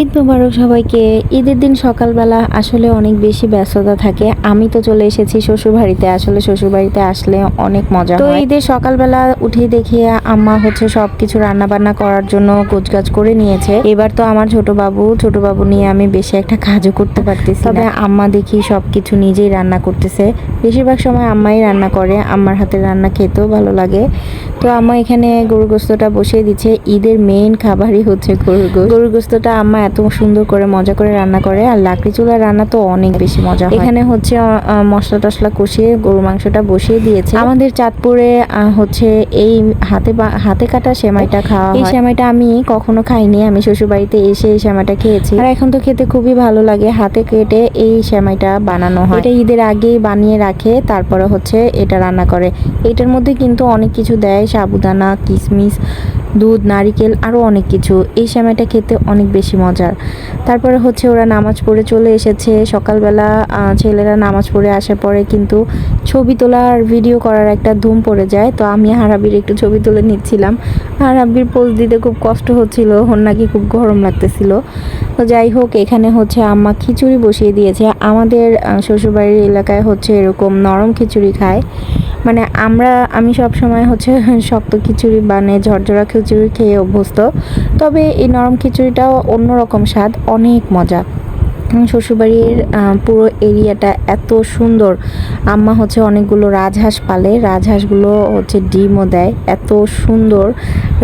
ঈদ মোবারক সবাইকে। ঈদের দিন সকালবেলা আসলে অনেক বেশি ব্যস্ততা থাকে। আমি তো চলে এসেছি শ্বশুর বাড়িতে আসলে শ্বশুর বাড়িতে আসলে অনেক মজা তো ঈদের সকালবেলা উঠে দেখি আম্মা হচ্ছে সবকিছু রান্না বান্না করার জন্য গোছগাছ করে নিয়েছে। এবার তো আমার ছোট বাবু ছোট বাবু নিয়ে আমি বেশি একটা কাজও করতে পারতেছি তবে আম্মা দেখি সবকিছু নিজেই রান্না করতেছে। বেশিরভাগ সময় আম্মাই রান্না করে। আম্মার হাতের রান্না খেতেও ভালো লাগে। তো আম্মা এখানে গরুর গোস্তটা বসিয়ে দিচ্ছে। ঈদের মেইন খাবারই হচ্ছে গরুর গোস্ত গরুর গোস্তটা আম্মা এত সুন্দর করে মজা করে রান্না করে। আর লাকড়ি চুলার রান্না তো অনেক বেশি মজা এখানে হচ্ছে মশলা টশলা কষিয়ে গরু মাংসটা বসিয়ে দিয়েছে। আমাদের চাঁদপুরে হচ্ছে এই হাতে হাতে কাটা সেমাইটা খাওয়া এই সেমাইটা আমি কখনো খাইনি। আমি শ্বশুর বাড়িতে এসে এই সেমাইটা খেয়েছি। আর এখন তো খেতে খুবই ভালো লাগে। হাতে কেটে এই সেমাইটা বানানো হয়। এটা ঈদের আগেই বানিয়ে রাখে তারপরে হচ্ছে এটা রান্না করে। এটার মধ্যে কিন্তু অনেক কিছু দেয়। সাবুদানা কিশমিশ দুধ, নারিকেল আরও অনেক কিছু। এই সেমাইটা খেতে অনেক বেশি মজার। তারপরে হচ্ছে ওরা নামাজ পড়ে চলে এসেছে। সকালবেলা ছেলেরা নামাজ পড়ে আসার পরে কিন্তু ছবি তোলার ভিডিও করার একটা ধুম পড়ে যায়। তো আমি হারাবির একটু ছবি তুলে নিচ্ছিলাম। হারাবির পোজ দিতে খুব কষ্ট হচ্ছিল। ওর নাকি খুব গরম লাগতেছিল। তো যাই হোক, এখানে হচ্ছে আম্মা খিচুড়ি বসিয়ে দিয়েছে। আমাদের শ্বশুরবাড়ির এলাকায় হচ্ছে এরকম নরম খিচুড়ি খায়। মানে আমরা, আমি সব সময় হচ্ছে শক্ত খিচুড়ি বানে ঝরঝরা খিচুড়ি খেয়ে অভ্যস্ত। তবে এই নরম খিচুড়িটাও অন্যরকম স্বাদ, অনেক মজা। শ্বশুরবাড়ির পুরো এরিয়াটা এত সুন্দর। আম্মা হচ্ছে অনেকগুলো রাজহাঁস পালে, রাজহাঁসগুলো হচ্ছে ডিমও দেয়, এত সুন্দর।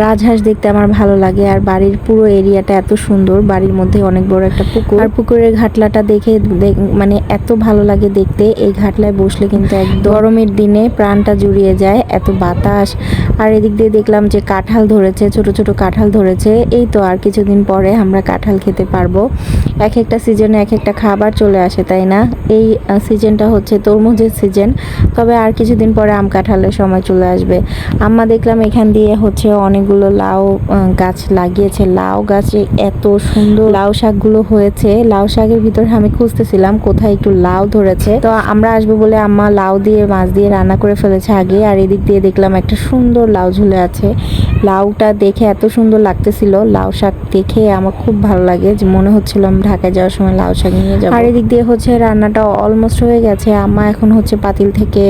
রাজহাঁস দেখতে আমার ভালো লাগে আর বাড়ির পুরো এরিয়াটা এত সুন্দর, বাড়ির মধ্যে অনেক বড় একটা পুকুর। আর পুকুরের ঘাটলাটা দেখে মানে এত ভালো লাগে দেখতে, এই ঘাটলায় বসলে কিন্তু এক গরমের দিনে প্রাণটা জুড়িয়ে যায়, এত বাতাস। আর এদিক দিয়ে দেখলাম যে কাঁঠাল ধরেছে, ছোট ছোট কাঁঠাল ধরেছে, এই তো আর কিছুদিন পরে আমরা কাঁঠাল খেতে পারব। এক একটা সিজনে এক একটা খাবার চলে আসে, তাই না? এই সিজনটা হচ্ছে তরমুজের সিজন। তবে আর কিছুদিন পরে আম কাঁঠালের সময় চলে আসবে। আম্মা দেখলাম এখান দিয়ে হচ্ছে অনেকগুলো লাউ গাছ লাগিয়েছে। লাউ গাছে এত সুন্দর লাউ শাকগুলো হয়েছে। লাউ শাকের ভিতরে আমি খুঁজতেছিলাম কোথায় একটু লাউ ধরেছে। তো আমরা আসব বলে আম্মা লাউ দিয়ে, মাছ দিয়ে রান্না করে ফেলেছে আগে। আর এদিক দিয়ে দেখলাম একটা সুন্দর লাউ ঝুলে আছে। লাউটা দেখে এত সুন্দর লাগতেছিল। লাউ শাক দেখে আমার খুব ভালো লাগে। যে মনে হচ্ছিল আমি ঢাকায় যাওয়ার সময় লাউ শাক নিয়ে যাব। আর এদিক দিয়ে হচ্ছে রান্নাটা অলমোস্ট হয়ে গেছে। আম্মা এখন হচ্ছে পাতিল থেকে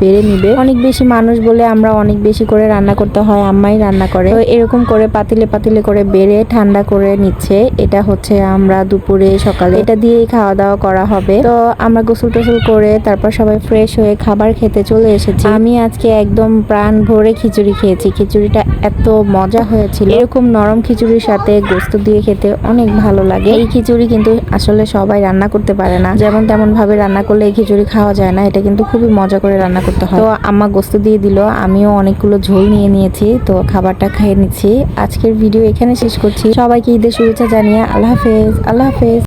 বেড়ে নিবে। অনেক বেশি মানুষ বলে আমরা অনেক বেশি করে রান্না করতে হয়, আম্মাই রান্না করে। তো এরকম করে পাতিলে পাতিলে করে বেড়ে ঠান্ডা করে নিচ্ছে। এটা হচ্ছে আমরা দুপুরে, সকালে। এটা দিয়েই খাওয়া দাওয়া করা হবে। তো আমরা গোসল টোসল করে তারপর সবাই ফ্রেশ হয়ে খাবার খেতে চলে এসেছি। আমি আজকে একদম প্রাণ ভরে খিচুড়ি খেয়েছি। খিচুড়িটা এত মজা হয়েছিল। এরকম নরম খিচুড়ির সাথে গোস্ত দিয়ে খেতে অনেক ভালো লাগে। এই খিচুড়ি কিন্তু আসলে সবাই রান্না করতে পারে না। যেমন তেমন ভাবে রান্না করলে এই খিচুড়ি খাওয়া যায় না, এটা কিন্তু খুবই মজা করে রান্না করতে হয়। তো আম্মা গোস্ত দিয়ে দিল, আমিও অনেকগুলো ঝোল নিয়ে নিয়েছি, তো খাবারটা খেয়ে নিচ্ছি। আজকের ভিডিও এখানে শেষ করছি। সবাইকে ঈদের শুভেচ্ছা জানিয়ে আল্লাহ হাফেজ আল্লাহ হাফেজ।